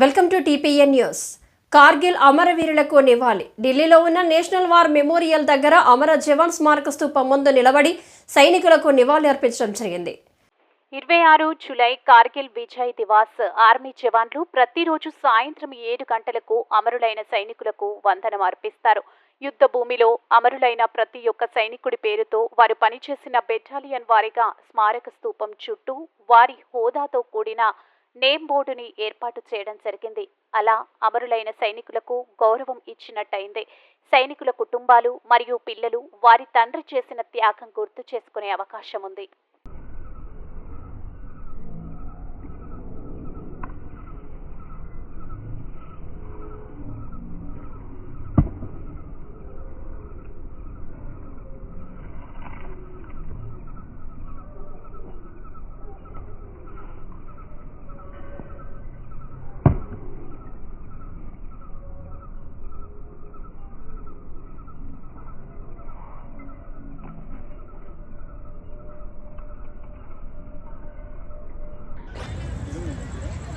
Welcome to TPN news. Kargil అమరవీరులకు నివాళి. ఢిల్లీలో ఉన్న నేషనల్ వార్ మెమోరియల్ దగ్గర అమర జవాన్ స్మారక స్తూపం ముందు నిలబడి సైనికులకు నివాళి అర్పించడం జరిగింది. ఇరవై ఆరు జులై కార్గిల్ విజయ్ దివాస్ ఆర్మీ జవాన్లు ప్రతిరోజు సాయంత్రం ఏడు గంటలకు అమరులైన సైనికులకు వందనం అర్పిస్తారు. యుద్ధ భూమిలో అమరులైన ప్రతి ఒక్క సైనికుడి పేరుతో వారు పనిచేసిన బెటాలియన్ వారిగా స్మారక స్తూపం చుట్టూ వారి హోదాతో కూడిన నేమ్ బోర్డుని ఏర్పాటు చేయడం జరిగింది. అలా అమరులైన సైనికులకు గౌరవం ఇచ్చినట్టయింది. సైనికుల కుటుంబాలు మరియు పిల్లలు వారి తండ్రి చేసిన త్యాగం గుర్తు చేసుకునే అవకాశం ఉంది